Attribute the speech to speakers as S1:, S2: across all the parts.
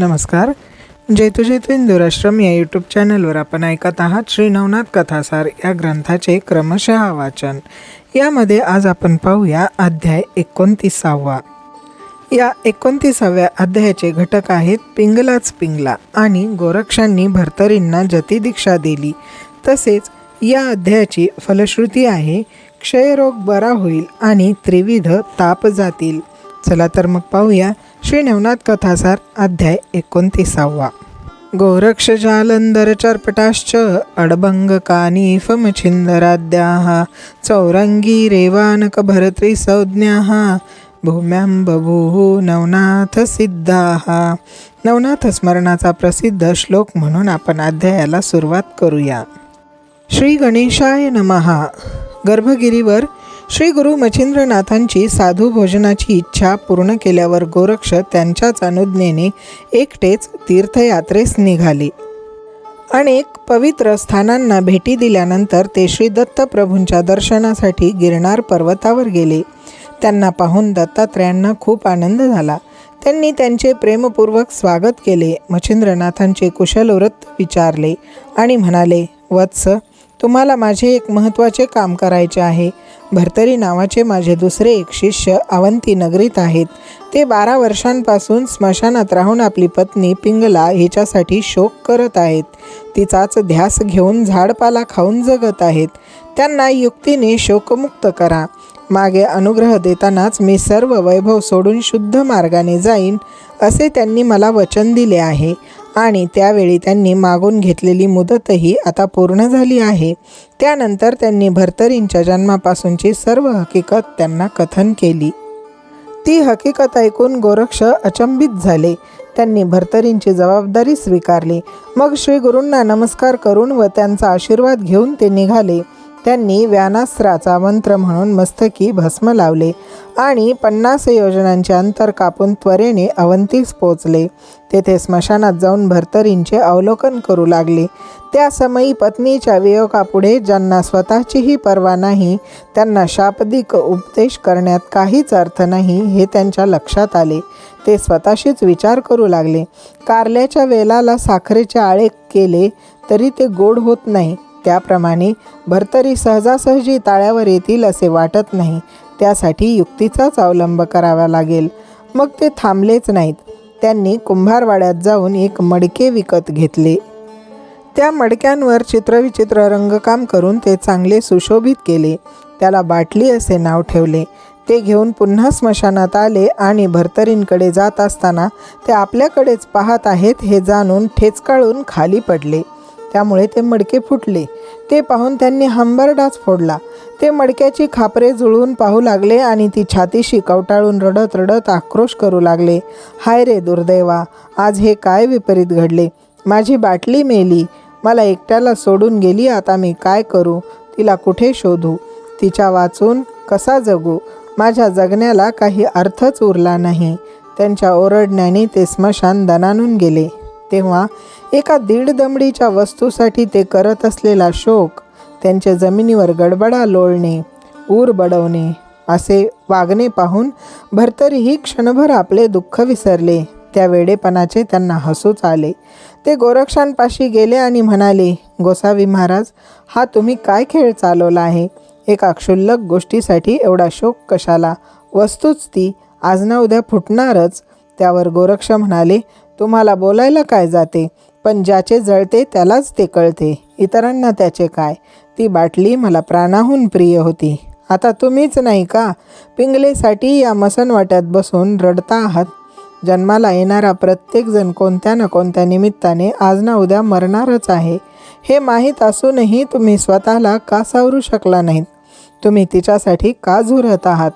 S1: नमस्कार. जैतू जैतू इंदुराश्रम या यूट्यूब चॅनलवर आपण ऐकत आहात श्री नवनाथ कथासार या ग्रंथाचे क्रमशः वाचन. यामध्ये आज आपण पाहूया अध्याय एकोणतीसावा. या एकोणतीसाव्या अध्यायाचे घटक आहेत पिंगलाच पिंगला आणि गोरक्षांनी भर्तरींना जतिदीक्षा दिली. तसेच या अध्यायाची फलश्रुती आहे क्षयरोग बरा होईल आणि त्रिविध ताप जातील. चला तर मग पाहूया श्री नवनाथ कथासार अध्याय एकोणतीसावा. गोरक्ष जालंधर चर्पटाश्च अडभंग कानीफमछिन्दराद्याः चौरङ्गी रेवानक भरत्री संज्ञाः भूम्यां बभूः नवनाथ सिद्धाः नवनाथ स्मरणाचा प्रसिद्ध श्लोक म्हणून आपण अध्यायाला सुरुवात करूया. श्री गणेशाय नमहा गर्भगिरीवर श्री गुरु मच्छिंद्रनाथांची साधू भोजनाची इच्छा पूर्ण केल्यावर गोरक्ष त्यांच्याच अनुज्ञेने एकटेच तीर्थयात्रेस निघाले. अनेक पवित्र स्थानांना भेटी दिल्यानंतर ते श्री दत्तप्रभूंच्या दर्शनासाठी गिरणार पर्वतावर गेले. त्यांना पाहून दत्तात्रयांना खूप आनंद झाला. त्यांनी त्यांचे प्रेमपूर्वक स्वागत केले. मच्छिंद्रनाथांचे कुशलवृत्त विचारले आणि म्हणाले वत्स तुम्हाला माझे एक महत्त्वाचे काम करायचे आहे. भर्तरी नावाचे माझे दुसरे एक शिष्य अवंती नगरीत आहेत. ते बारा वर्षांपासून स्मशानात राहून आपली पत्नी पिंगला हिच्यासाठी शोक करत आहेत. तिचाच ध्यास घेऊन झाडपाला खाऊन जगत आहेत. त्यांना युक्तीने शोकमुक्त करा. मागे अनुग्रह देतानाच मी सर्व वैभव सोडून शुद्ध मार्गाने जाईन असे त्यांनी मला वचन दिले आहे. आणि त्यावेळी त्यांनी मागून घेतलेली मुदतही आता पूर्ण झाली आहे. त्यानंतर त्यांनी भर्तरींच्या जन्मापासूनची सर्व हकीकत त्यांना कथन केली. ती हकीकत ऐकून गोरक्ष अचंबित झाले. त्यांनी भर्तरींची जबाबदारी स्वीकारली. मग श्री गुरूंना नमस्कार करून व त्यांचा आशीर्वाद घेऊन ते निघाले. त्यांनी व्यानास्त्राचा मंत्र म्हणून मस्तकी भस्म लावले आणि पन्नास योजनांचे अंतर कापून त्वरेने अवंतीस पोचले. तेथे स्मशानात जाऊन भर्तरींचे अवलोकन करू लागले. त्या समयी पत्नीच्या वियोगापुढे ज्यांना स्वतःचीही पर्वा नाही त्यांना शाब्दिक उपदेश करण्यात काहीच अर्थ नाही हे त्यांच्या लक्षात आले. ते स्वतःशीच विचार करू लागले. कारल्याच्या वेलाला साखरेचे आळे केले तरी ते गोड होत नाही. त्याप्रमाणे भर्तरी सहजासहजी ताळ्यावर येतील असे वाटत नाही. त्यासाठी युक्तीचाच अवलंब करावा लागेल. मग ते थांबलेच नाहीत. त्यांनी कुंभारवाड्यात जाऊन एक मडके विकत घेतले. त्या मडक्यांवर चित्रविचित्र रंगकाम करून ते चांगले सुशोभित केले. त्याला बाटली असे नाव ठेवले. ते घेऊन पुन्हा स्मशानात आले आणि भर्तरींकडे जात असताना ते आपल्याकडेच पाहत आहेत हे जाणून ठेचकाळून खाली पडले. त्यामुळे ते मडके फुटले. ते पाहून त्यांनी हंबरडाच फोडला. ते मडक्याची खापरे जुळवून पाहू लागले आणि ती छातीशी कवटाळून रडत रडत आक्रोश करू लागले. हाय रे दुर्दैवा आज हे काय विपरीत घडले? माझी बाटली मेली. मला एकट्याला सोडून गेली आता मी काय करू? तिला कुठे शोधू? तिच्या वाचून कसा जगू? माझ्या जगण्याला काही अर्थच उरला नाही. त्यांच्या ओरडण्याने ते स्मशान दणानून गेले. तेव्हा एका दीड दमडीच्या वस्तूसाठी ते करत असलेला शोक त्यांच्या जमिनीवर गडबडा लोळणे ऊर बडवणे असे वागणे पाहून भरतरीही क्षणभर आपले दुःख विसरले. त्या वेडेपणाचे त्यांना हसूच आले. ते गोरक्षांपाशी गेले आणि म्हणाले गोसावी महाराज हा तुम्ही काय खेळ चालवला आहे? एका क्षुल्लक गोष्टीसाठी एवढा शोक कशाला? वस्तूच ती आज ना उद्या फुटणारच. त्यावर गोरक्ष म्हणाले तुम्हाला बोलायला काय जाते? पण ज्याचे जळते त्यालाच ते कळते. इतरांना त्याचे काय? ती बाटली मला प्राणाहून प्रिय होती. आता तुम्हीच नाही का? पिंगलेसाठी या मसनवाट्यात बसून रडता आहात? जन्माला येणारा प्रत्येकजण कोणत्या ना कोणत्या निमित्ताने आज ना उद्या मरणारच आहे. हे माहीत असूनही तुम्ही स्वतःला का सावरू शकला नाहीत? तुम्ही तिच्यासाठी का झुरत आहात?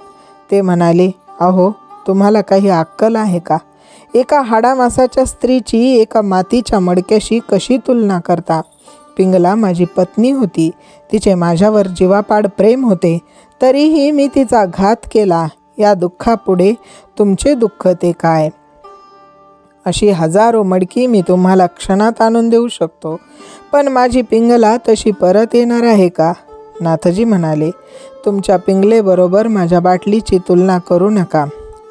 S1: ते म्हणाले अहो तुम्हाला काही अक्कल आहे का? एका हाडामासाच्या स्त्रीची एका मातीच्या मडक्याशी कशी तुलना करता? पिंगला माझी पत्नी होती. तिचे माझ्यावर जीवापाड प्रेम होते. तरीही मी तिचा घात केला. या दुःखापुढे तुमचे दुःख ते काय? अशी हजारो मडकी मी तुम्हाला क्षणात आणून देऊ शकतो. पण माझी पिंगला तशी परत येणार आहे का? नाथजी म्हणाले तुमच्या पिंगलेबरोबर माझ्या बाटलीची तुलना करू नका.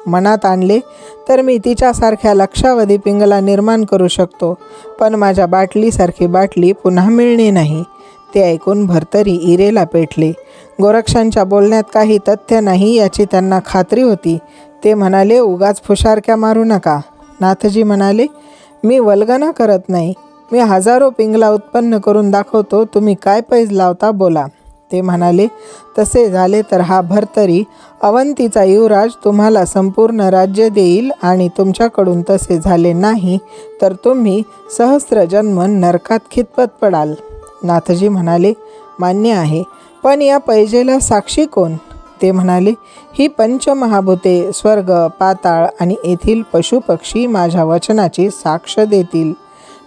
S1: मनात आणले तर मी तिच्यासारख्या लक्षावधी पिंगला निर्माण करू शकतो. पण माझ्या बाटलीसारखी बाटली पुन्हा मिळणे नाही. ते ऐकून भरतरी इरेला पेटले. गोरक्षांच्या बोलण्यात काही तथ्य नाही याची त्यांना खात्री होती. ते म्हणाले उगाच फुशारक्या मारू नका. नाथजी म्हणाले मी वल्गना करत नाही. मी हजारो पिंगला उत्पन्न करून दाखवतो. तुम्ही काय पैज लावता बोला. ते म्हणाले तसे झाले तर हा भरतरी अवंतीचा युवराज तुम्हाला संपूर्ण राज्य देईल आणि तुमच्याकडून तसे झाले नाही तर तुम्ही सहस्र जन्म नरकात खितपत पडाल. नाथजी म्हणाले मान्य आहे पण या पैजेला साक्षी कोण? ते म्हणाले ही पंचमहाभूते स्वर्ग पाताळ आणि येथील पशुपक्षी माझ्या वचनाची साक्ष देतील.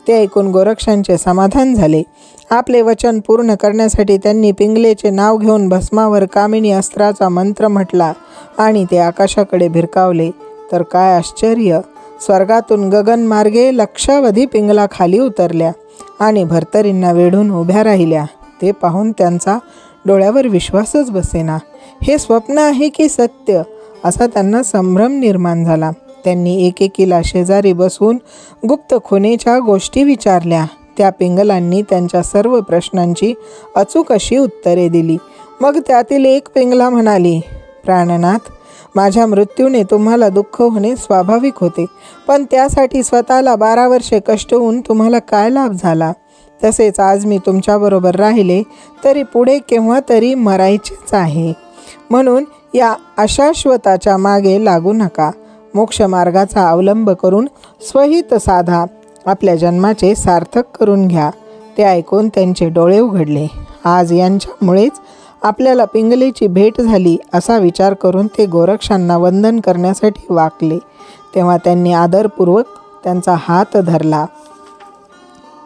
S1: ते ऐकून गोरक्षांचे समाधान झाले. आपले वचन पूर्ण करण्यासाठी त्यांनी पिंगलेचे नाव घेऊन भस्मावर कामिनी अस्त्राचा मंत्र म्हटला आणि ते आकाशाकडे भिरकावले. तर काय आश्चर्य! स्वर्गातून गगनमार्गे लक्षावधी पिंगला खाली उतरल्या आणि भरतरींना वेढून उभ्या राहिल्या. ते पाहून त्यांचा डोळ्यावर विश्वासच बसेना. हे स्वप्न आहे की सत्य? असा त्यांना संभ्रम निर्माण झाला. त्यांनी एकेकीला शेजारी बसून गुप्त खुनेच्या गोष्टी विचारल्या. त्या पिंगलांनी त्यांच्या सर्व प्रश्नांची अचूक अशी उत्तरे दिली. मग त्यातील एक पिंगला म्हणाली प्राणनाथ माझ्या मृत्यूने तुम्हाला दुःख होणे स्वाभाविक होते पण त्यासाठी स्वतःला बारा वर्षे कष्ट होऊन तुम्हाला काय लाभ झाला? तसेच आज मी तुमच्याबरोबर राहिले तरी पुढे केव्हा तरी मरायचेच आहे. म्हणून या अशाश्वताच्या मागे लागू नका. मोक्ष मार्गाचा अवलंब करून स्वहित साधा आपल्या जन्माचे सार्थक करून घ्या. ते ऐकून त्यांचे डोळे उघडले. आज यांच्यामुळेच आपल्याला पिंगलीची भेट झाली असा विचार करून ते गोरक्षांना वंदन करण्यासाठी वाकले. तेव्हा त्यांनी आदरपूर्वक त्यांचा हात धरला.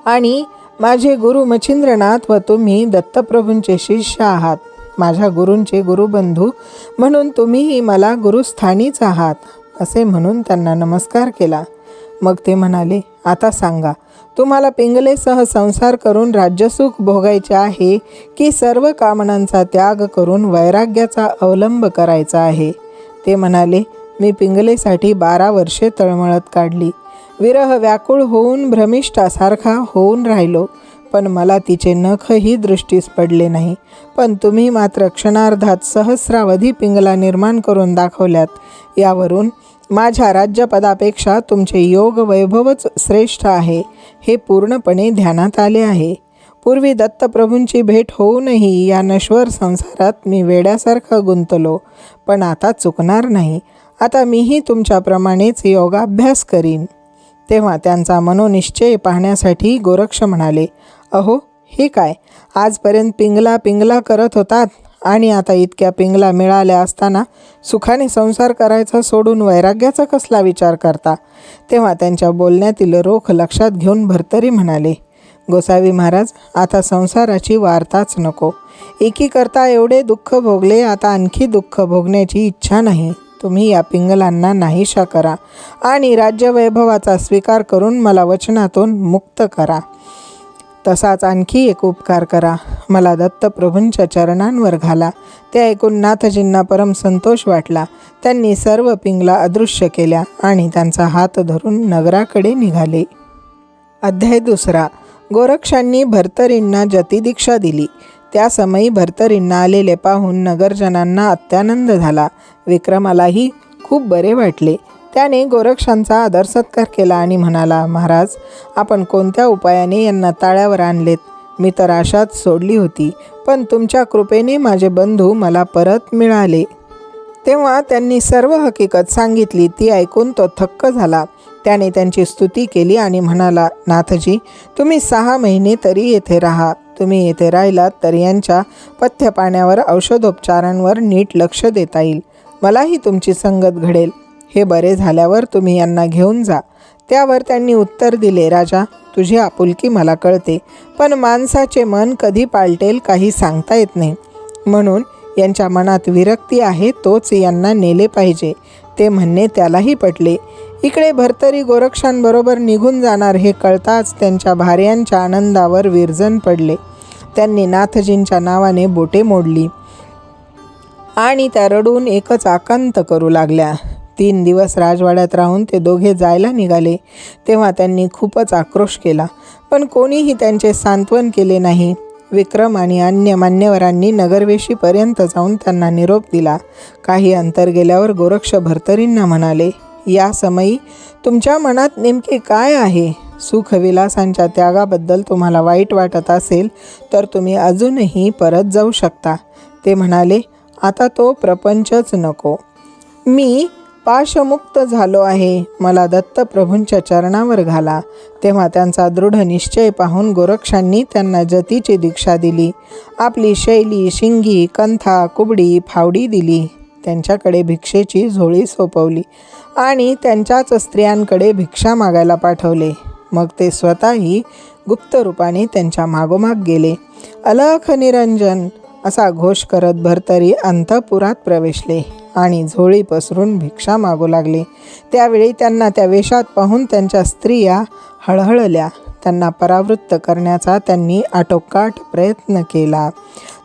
S1: आणि माझे गुरु मच्छिंद्रनाथ व तुम्ही दत्तप्रभूंचे शिष्य आहात. माझ्या गुरूंचे गुरुबंधू म्हणून तुम्हीही मला गुरुस्थानीच आहात. असे म्हणून त्यांना नमस्कार केला. मग ते म्हणाले आता सांगा तुम्हाला पिंगलेसह संसार करून राज्यसुख भोगायचे आहे की सर्व कामनांचा त्याग करून वैराग्याचा अवलंब करायचा आहे? ते म्हणाले मी पिंगलेसाठी बारा वर्षे तळमळत काढली. विरह व्याकुळ होऊन भ्रमिष्ठासारखा होऊन राहिलो. पण मला तिचे नखही दृष्टीस पडले नाही. पण तुम्ही मात्र क्षणार्धात सहस्रावधी पिंगला निर्माण करून दाखवल्यात. यावरून माझ्या राज्यपदापेक्षा तुमचे योग वैभवच श्रेष्ठ आहे हे पूर्णपणे ध्यानात आले आहे. पूर्वी दत्तप्रभूंची भेट होऊनही या नश्वर संसारात मी वेड्यासारखं गुंतलो पण आता चुकणार नाही. आता मीही तुमच्याप्रमाणेच योगाभ्यास करीन. तेव्हा त्यांचा मनोनिश्चय पाहण्यासाठी गोरक्ष म्हणाले अहो हे काय? आजपर्यंत पिंगला पिंगला करत होतात आणि आता इतक्या पिंगला मिळाल्या असताना सुखाने संसार करायचा सोडून वैराग्याचा कसला विचार करता? तेव्हा त्यांच्या बोलण्यातील रोख लक्षात घेऊन भरतरी म्हणाले गोसावी महाराज आता संसाराची वार्ताच नको. एकीकरता एवढे दुःख भोगले आता आणखी दुःख भोगण्याची इच्छा नाही. तुम्ही या पिंगलांना नाहीशा करा आणि राज्यवैभवाचा स्वीकार करून मला वचनातून मुक्त करा. तसाच आणखी एक उपकार करा. मला दत्तप्रभूंच्या चरणांवर घाला. ते ऐकून नाथजींना परम संतोष वाटला. त्यांनी सर्व पिंगला अदृश्य केल्या आणि त्यांचा हात धरून नगराकडे निघाले. अध्याय दुसरा. गोरक्षांनी भरतरींना जतिदीक्षा दिली. त्या समयी भरतरींना आलेले पाहून नगरजनांना अत्यानंद झाला. विक्रमालाही खूप बरे वाटले. त्याने गोरक्षांचा आदर सत्कार केला आणि म्हणाला महाराज आपण कोणत्या उपायाने यांना ताळ्यावर आणलेत? मी तर आशाच सोडली होती पण तुमच्या कृपेने माझे बंधू मला परत मिळाले. तेव्हा त्यांनी सर्व हकीकत सांगितली ती ऐकून तो थक्क झाला. त्याने त्यांची स्तुती केली आणि म्हणाला नाथजी तुम्ही सहा महिने तरी येथे राहा. तुम्ही येथे राहिलात तर यांच्या पथ्यपाण्यावर औषधोपचारांवर नीट लक्ष देता येईल. मलाही तुमची संगत घडेल. हे बरे झाल्यावर तुम्ही यांना घेऊन जा. त्यावर त्यांनी उत्तर दिले राजा तुझी आपुलकी मला कळते पण माणसाचे मन कधी पालटेल काही सांगता येत नाही. म्हणून यांच्या मनात विरक्ती आहे तोच यांना नेले पाहिजे. ते म्हणणे त्यालाही पटले. इकडे भरतरी गोरक्षांबरोबर निघून जाणार हे कळताच त्यांच्या भार्यांच्या आनंदावर विरजन पडले. त्यांनी नाथजींच्या नावाने बोटे मोडली आणि त्या रडून एकच आकांत करू लागल्या. तीन दिवस राजवाड्यात राहून ते दोघे जायला निघाले. तेव्हा त्यांनी खूपच आक्रोश केला. पण कोणीही त्यांचे सांत्वन केले नाही. विक्रम आणि अन्य मान्यवरांनी नगरवेशीपर्यंत जाऊन त्यांना निरोप दिला. काही अंतर गेल्यावर गोरक्ष भरतरींना म्हणाले या समयी तुमच्या मनात नेमके काय आहे? सुखविलासांच्या त्यागाबद्दल तुम्हाला वाईट वाटत असेल तर तुम्ही अजूनही परत जाऊ शकता. ते म्हणाले आता तो प्रपंचच नको. मी पाशमुक्त झालो आहे. मला दत्तप्रभूंच्या चरणावर घाला. तेव्हा त्यांचा दृढ निश्चय पाहून गोरक्षांनी त्यांना जतीची दीक्षा दिली. आपली शैली शिंगी कंथा कुबडी फावडी दिली. त्यांच्याकडे भिक्षेची झोळी सोपवली आणि त्यांच्याच स्त्रियांकडे भिक्षा मागायला पाठवले. मग ते स्वतःही गुप्त रूपाने त्यांच्या मागोमाग गेले. अलख निरंजन असा घोष करत भरतरी अंतपुरात प्रवेशले. आणि झोळी पसरून भिक्षा मागू लागले. त्यावेळी त्यांना त्या वेशात पाहून त्यांच्या स्त्रिया हळहळल्या. त्यांना परावृत्त करण्याचा त्यांनी आटोकाट प्रयत्न केला.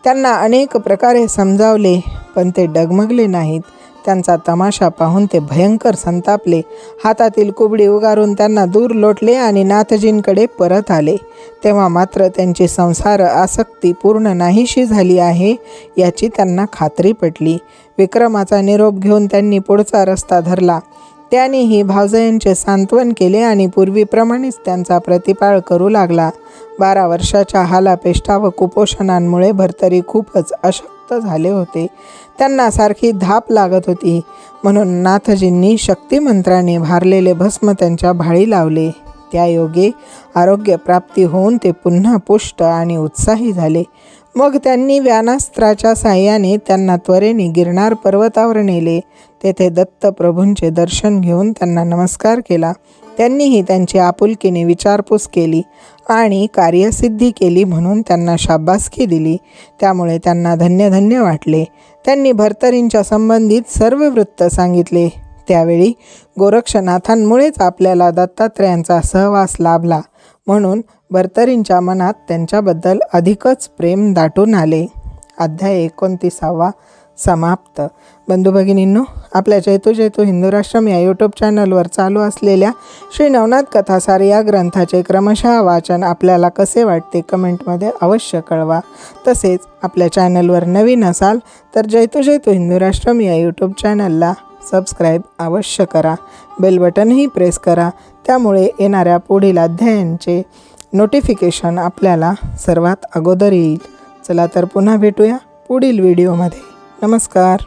S1: त्यांना अनेक प्रकारे समजावले पण ते डगमगले नाहीत. त्यांचा तमाशा पाहून ते भयंकर संतापले. हातातील कुबडी उगारून त्यांना दूर लोटले आणि नाथजींकडे परत आले. तेव्हा मात्र त्यांची संसार आसक्ती पूर्ण नाहीशी झाली आहे याची त्यांना खात्री पटली. विक्रमाचा निरोप घेऊन त्यांनी पुढचा रस्ता धरला. त्यानेही भावजयांचे सांत्वन केले आणि पूर्वीप्रमाणेच त्यांचा प्रतिपाळ करू लागला. बारा वर्षाच्या हालापेष्टा व कुपोषणांमुळे भरतरी खूपच अशक्त झाले होते. त्यांना सारखी धाप लागत होती. म्हणून नाथजींनी शक्तिमंत्राने भारलेले भस्म त्यांच्या भाळी लावले. त्या योगे आरोग्यप्राप्ती होऊन ते पुन्हा पुष्ट आणि उत्साही झाले. मग त्यांनी व्यानास्त्राच्या साह्याने त्यांना त्वरेने गिरणार पर्वतावर नेले. तेथे दत्तप्रभूंचे दर्शन घेऊन त्यांना नमस्कार केला. त्यांनीही त्यांची आपुलकीने विचारपूस केली आणि कार्यसिद्धी केली म्हणून त्यांना शाबासकी दिली. त्यामुळे त्यांना धन्य धन्य वाटले. त्यांनी भरतरींच्या संबंधित सर्व वृत्त सांगितले. त्यावेळी गोरक्षनाथांमुळेच आपल्याला दत्तात्रयांचा सहवास लाभला. म्हणून भरतरींच्या मनात त्यांच्याबद्दल अधिकच प्रेम दाटून आले. अध्याय एकोणतीसावा समाप्त. बंधू भगिनींनो आपल्या जैतो जेतू हिंदू राष्ट्रम या यूट्यूब चॅनलवर चालू असलेल्या श्री नवनाथ कथासार या ग्रंथाचे क्रमशः वाचन आपल्याला कसे वाटते कमेंटमध्ये अवश्य कळवा. तसेच आपल्या चॅनलवर नवीन असाल तर जैतू जैतू हिंदू राष्ट्रम या यूट्यूब चॅनलला सबस्क्राईब अवश्य करा. बेल बटनही प्रेस करा. त्यामुळे येणाऱ्या पुढील अध्यायांचे नोटिफिकेशन आपल्याला सर्वात अगोदर येईल. चला तर पुन्हा भेटूया पुढील व्हिडिओमध्ये नमस्कार.